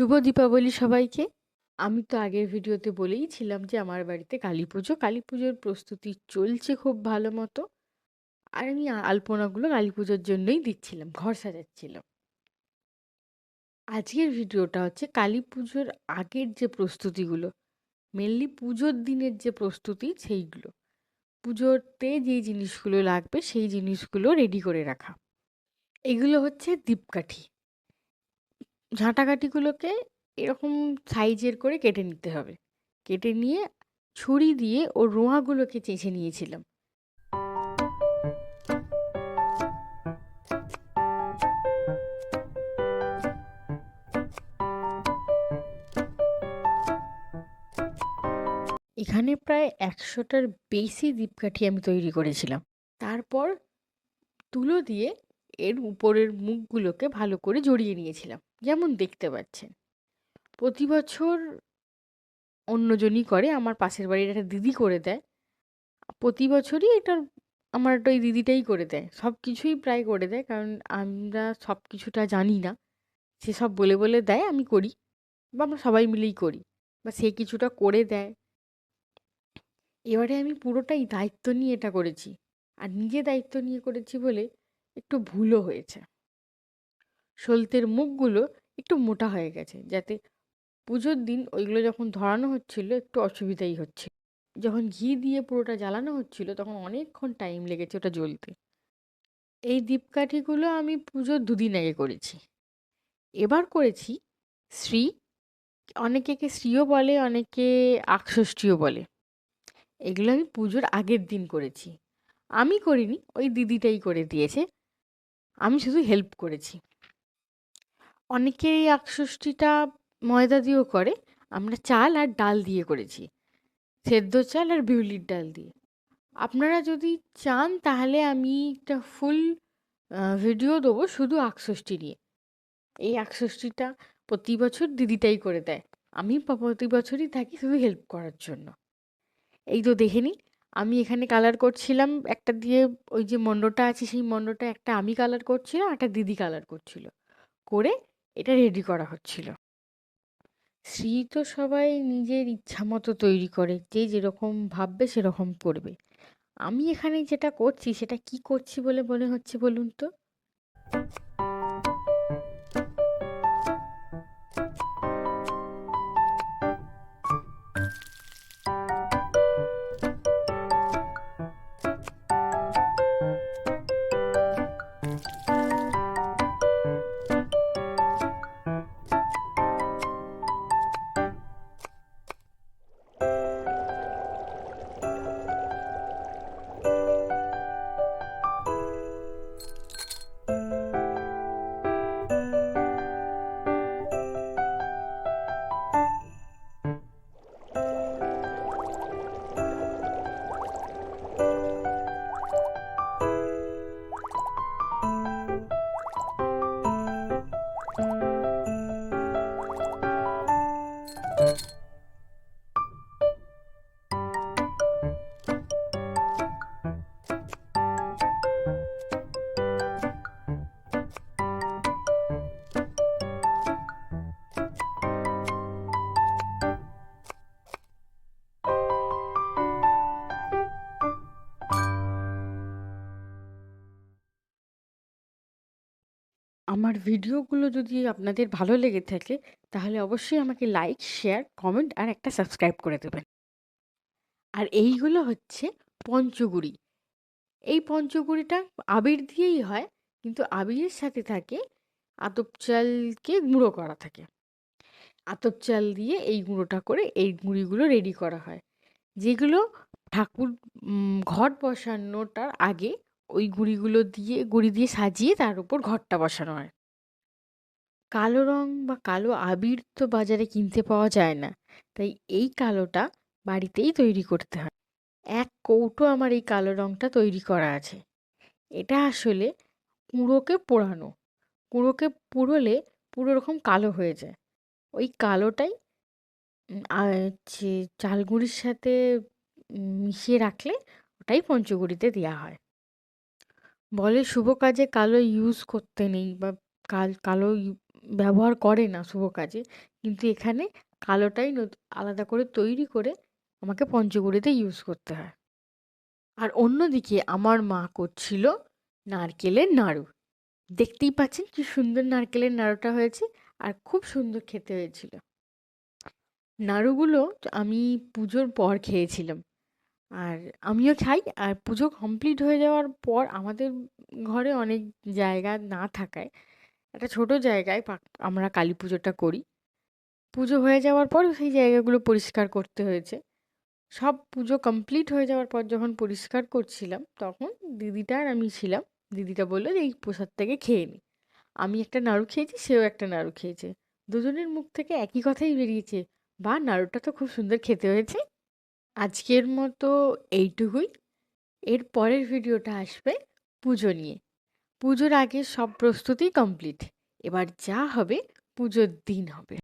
শুভ দীপাবলি সবাইকে। আমি তো আগের ভিডিওতে বলেই ছিলাম যে আমার বাড়িতে কালী পুজো কালী পুজোর প্রস্তুতি চলছে খুব ভালো মতো। আর আমি আলপনাগুলো কালী পুজোর জন্যই দিচ্ছিলাম। ঘর সাজাচ্ছিলাম। আজকের ভিডিওটা হচ্ছে কালী পুজোর আগের যে প্রস্তুতিগুলো। মেনলি পুজোর দিনের যে প্রস্তুতি সেইগুলো। পুজোতে যেই জিনিসগুলো লাগবে সেই জিনিসগুলো রেডি করে রাখা। এগুলো হচ্ছে দীপকাঠি। ঝাঁটাকাঠিগুলোকে এরকম সাইজের করে কেটে নিতে হবে। কেটে নিয়ে ছুরি দিয়ে ওর রোঁয়াগুলোকে চেঁচে নিয়েছিলাম। এখানে প্রায় একশোটার বেশি দীপকাঠি আমি তৈরি করেছিলাম। তারপর তুলো দিয়ে এর উপরের মুখগুলোকে ভালো করে জড়িয়ে নিয়েছিলাম। যেমন দেখতে পাচ্ছেন। প্রতি বছর অন্যজনই করে। আমার পাশের বাড়ির একটা দিদি করে দেয়। প্রতি বছরই এটা আমার একটা ওই দিদিটাই করে দেয়। সব কিছুই প্রায় করে দেয়। কারণ আমরা সব কিছুটা জানি না। সে সব বলে, বলে দেয় আমি করি। বা আমরা সবাই মিলেই করি। বা সে কিছুটা করে দেয়। এবারে আমি পুরোটাই দায়িত্ব নিয়ে এটা করেছি। আর নিজে দায়িত্ব নিয়ে করেছি বলে একটু ভুলও হয়েছে। সলতের মুখগুলো একটু মোটা হয়ে গেছে। যাতে পুজোর দিন ওইগুলো যখন ধরানো হচ্ছিল একটু অসুবিধাই হচ্ছিল। যখন ঘি দিয়ে পুরোটা জ্বালানো হচ্ছিল তখন অনেকক্ষণ টাইম লেগেছে ওটা জ্বলতে। এই দীপকাঠিগুলো আমি পুজোর দুদিন আগে করেছি। এবার করেছি শ্রী। অনেকে একে শ্রীও বলে, অনেকে আকষষ্ঠীও বলে। এগুলো আমি পুজোর আগের দিন করেছি। আমি করিনি, ওই দিদিটাই করে দিয়েছে। আমি শুধু হেল্প করেছি। অনেকে এই ময়দা দিয়েও করে। আমরা চাল আর ডাল দিয়ে করেছি। সেদ্ধ চাল আর বিউলির ডাল দিয়ে। আপনারা যদি চান তাহলে আমি একটা ফুল ভিডিও দেবো শুধু আটষষ্ঠী নিয়ে। এই আটষষ্ঠীটা প্রতি বছর দিদিটাই করে দেয়। আমি প্রতি বছরই থাকি শুধু হেল্প করার জন্য। এই তো দেখে নিন, আমি এখানে কালার করছিলাম একটা দিয়ে ওই যে মণ্ডটা আছে সেই মণ্ডটা একটা আমি কালার করছিলাম, একটা দিদি কালার করছিল। করে এটা রেডি করা হচ্ছিল। শ্রী তো সবাই নিজের ইচ্ছা মতো তৈরি করে। যে যেরকম ভাববে সেরকম করবে। আমি এখানে যেটা করছি সেটা কি করছি বলে মনে হচ্ছে বলুন তো? আমার ভিডিওগুলো যদি আপনাদের ভালো লেগে থাকে তাহলে অবশ্যই আমাকে লাইক, শেয়ার, কমেন্ট আর একটা সাবস্ক্রাইব করে দেবেন। আর এইগুলো হচ্ছে পঞ্চগুড়ি। এই পঞ্চগুড়িটা আবির দিয়েই হয়। কিন্তু আবিরের সাথে থাকে আতপ চালকে গুঁড়ো করা থাকে। আতপ চাল দিয়ে এই গুঁড়োটা করে এই গুঁড়িগুলো রেডি করা হয়। যেগুলো ঠাকুর ঘট বসানোটার আগে ওই গুঁড়িগুলো দিয়ে, গুঁড়ি দিয়ে সাজিয়ে তার উপর ঘরটা বসানো হয়। কালো রং বা কালো আবির তো বাজারে কিনতে পাওয়া যায় না। তাই এই কালোটা বাড়িতেই তৈরি করতে হয়। এক কৌটো আমার এই কালো রংটা তৈরি করা আছে। এটা আসলে কুঁড়োকে পোড়ানো। কুঁড়োকে পুড়োলে পুরো রকম কালো হয়ে যায়। ওই কালোটাই চালগুঁড়ির সাথে মিশিয়ে রাখলে ওটাই পঞ্চগুড়িতে দেওয়া হয়। বলে শুভ কাজে কালো ইউজ করতে নেই বা কাল, কালো ব্যবহার করে না শুভ কাজে। কিন্তু এখানে কালোটাই আলাদা করে তৈরি করে আমাকে পঞ্চগুড়িতে ইউজ করতে হয়। আর অন্যদিকে আমার মা করছিল নারকেলের নাড়ু। দেখতেই পাচ্ছেন কি সুন্দর নারকেলের নাড়ুটা হয়েছে আর খুব সুন্দর খেতে হয়েছিল। নাড়ুগুলো আমি পুজোর পর খেয়েছিলাম। আর আমিও খাই আর পুজো কমপ্লিট হয়ে যাওয়ার পর আমাদের ঘরে অনেক জায়গা না থাকায়, একটা ছোট জায়গায় পাক- আমরা কালী পুজোটা করি। পুজো হয়ে যাওয়ার পর সেই জায়গাগুলো পরিষ্কার করতে হয়েছে। সব পুজো কমপ্লিট হয়ে যাওয়ার পর যখন পরিষ্কার করছিলাম, তখন দিদিটা আর আমি ছিলাম। দিদিটা বলল যে, এই প্রসাদ থেকে খেয়ে নি। আমি একটা নাড়ু খেয়েছি, সেও একটা নাড়ু খেয়েছে। দুজনের মুখ থেকে একই কথাই বেরিয়েছে বা নাড়ুটা তো খুব সুন্দর খেতে হয়েছে। আজকের মতো এইটুকুই। এর পরের ভিডিওটা আসবে পুজো নিয়ে। পুজোর আগে সব প্রস্তুতি কমপ্লিট এবার যা হবে পুজোর দিন হবে।